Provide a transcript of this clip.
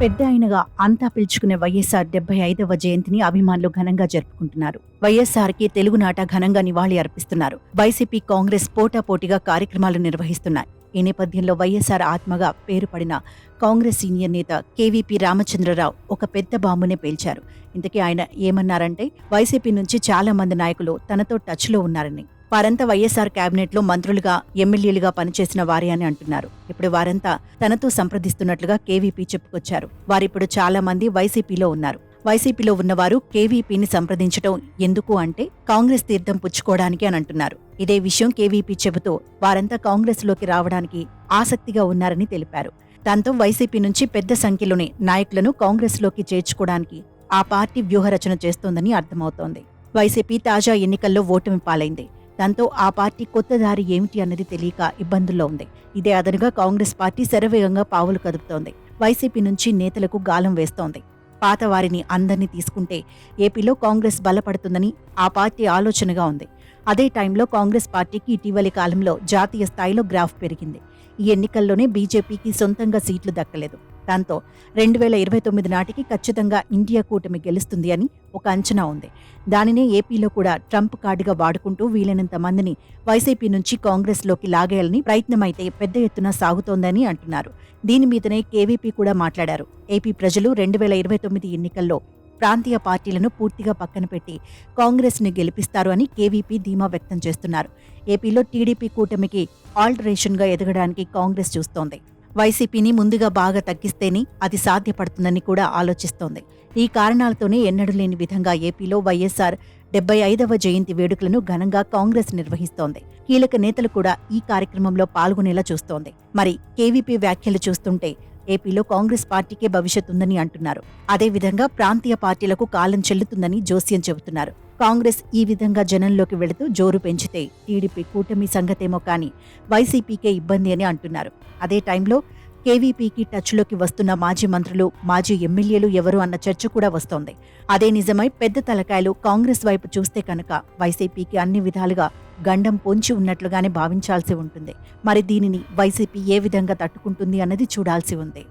పెద్ద ఆయనగా అంతా పిలుచుకునే వైఎస్ఆర్ డెబ్బై ఐదవ జయంతిని అభిమానులు ఘనంగా జరుపుకుంటున్నారు. వైఎస్ఆర్కి తెలుగునాట ఘనంగా నివాళి అర్పిస్తున్నారు. వైసీపీ కాంగ్రెస్ పోటాపోటీగా కార్యక్రమాలు నిర్వహిస్తున్నాయి. ఈ నేపథ్యంలో వైఎస్ఆర్ ఆత్మగా పేరు పడిన కాంగ్రెస్ సీనియర్ నేత కేవీపీ రామచంద్రరావు ఒక పెద్ద బాంబునే పేల్చారు. ఇంతకీ ఆయన ఏమన్నారంటే వైసీపీ నుంచి చాలా మంది నాయకులు తనతో టచ్లో ఉన్నారని వారంతా వైఎస్ఆర్ కేబినెట్లో మంత్రులుగా ఎమ్మెల్యేలుగా పనిచేసిన వారే అని అంటున్నారు. ఇప్పుడు వారంతా తనతో సంప్రదిస్తున్నట్లుగా కేవీపీ చెప్పుకొచ్చారు. వారిప్పుడు చాలా మంది వైసీపీలో ఉన్నారు. వైసీపీలో ఉన్నవారు కేవీపీని సంప్రదించడం ఎందుకు అంటే కాంగ్రెస్ తీర్థం పుచ్చుకోవడానికి అని అంటున్నారు. ఇదే విషయం కేవీపీ చెబుతూ వారంతా కాంగ్రెస్లోకి రావడానికి ఆసక్తిగా ఉన్నారని తెలిపారు. దాంతో వైసీపీ నుంచి పెద్ద సంఖ్యలోని నాయకులను కాంగ్రెస్లోకి చేర్చుకోవడానికి ఆ పార్టీ వ్యూహరచన చేస్తోందని అర్థమవుతోంది. వైసీపీ తాజా ఎన్నికల్లో ఓటమి పాలైంది. దాంతో ఆ పార్టీ కొత్త దారి ఏమిటి అన్నది తెలియక ఇబ్బందుల్లో ఉంది. ఇదే అదనుగా కాంగ్రెస్ పార్టీ శరవేగంగా పావులు కదుపుతోంది. వైసీపీ నుంచి నేతలకు గాలం వేస్తోంది. పాత వారిని అందరినీ తీసుకుంటే ఏపీలో కాంగ్రెస్ బలపడుతుందని ఆ పార్టీ ఆలోచనగా ఉంది. అదే టైంలో కాంగ్రెస్ పార్టీకి ఇటీవలి కాలంలో జాతీయ స్థాయిలో గ్రాఫ్ పెరిగింది. ఈ ఎన్నికల్లోనే బీజేపీకి సొంతంగా సీట్లు దక్కలేదు. దాంతో రెండు వేల ఇరవై తొమ్మిది నాటికి ఖచ్చితంగా ఇండియా కూటమి గెలుస్తుంది అని ఒక అంచనా ఉంది. దానినే ఏపీలో కూడా ట్రంప్ కార్డుగా వాడుకుంటూ వీలైనంత మందిని వైసీపీ నుంచి కాంగ్రెస్లోకి లాగేయాలని ప్రయత్నమైతే పెద్ద ఎత్తున సాగుతోందని అంటున్నారు. దీని మీదనే కేవీపీ కూడా మాట్లాడారు. ఏపీ ప్రజలు రెండు వేల ఇరవై తొమ్మిది ఎన్నికల్లో ప్రాంతీయ పార్టీలను పూర్తిగా పక్కన పెట్టి కాంగ్రెస్ని గెలిపిస్తారు అని కేవీపీ ధీమా వ్యక్తం చేస్తున్నారు. ఏపీలో టీడీపీ కూటమికి ఆల్టరేషన్గా ఎదగడానికి కాంగ్రెస్ చూస్తోంది. వైసీపీని ముందుగా బాగా తగ్గిస్తేనే అది సాధ్యపడుతుందని కూడా ఆలోచిస్తోంది. ఈ కారణాలతోనే ఎన్నడూ లేని విధంగా ఏపీలో వైఎస్ఆర్ డెబ్బై ఐదవ జయంతి వేడుకలను ఘనంగా కాంగ్రెస్ నిర్వహిస్తోంది. కీలక నేతలు కూడా ఈ కార్యక్రమంలో పాల్గొనేలా చూస్తోంది. మరి కేవీపీ వ్యాఖ్యలు చూస్తుంటే ఏపీలో కాంగ్రెస్ పార్టీకే భవిష్యత్ ఉందని అంటున్నారు అదేవిధంగా ప్రాంతీయ పార్టీలకు కాలం చెల్లుతుందని జోస్యం చెబుతున్నారు. కాంగ్రెస్ ఈ విధంగా జనంలోకి వెళుతూ జోరు పెంచితే టీడీపీ కూటమి సంగతేమో కానీ వైసీపీకే ఇబ్బంది అని అంటున్నారు. అదే టైంలో కేవీపీకి టచ్లోకి వస్తున్న మాజీ మంత్రులు మాజీ ఎమ్మెల్యేలు ఎవరు అన్న చర్చ కూడా వస్తోంది. అదే నిజమై పెద్ద తలకాయలు కాంగ్రెస్ వైపు చూస్తే కనుక వైసీపీకి అన్ని విధాలుగా గండం పొంచి ఉన్నట్లుగానే భావించాల్సి ఉంటుంది. మరి దీనిని వైసీపీ ఏ విధంగా తట్టుకుంటుంది అన్నది చూడాల్సి ఉంది.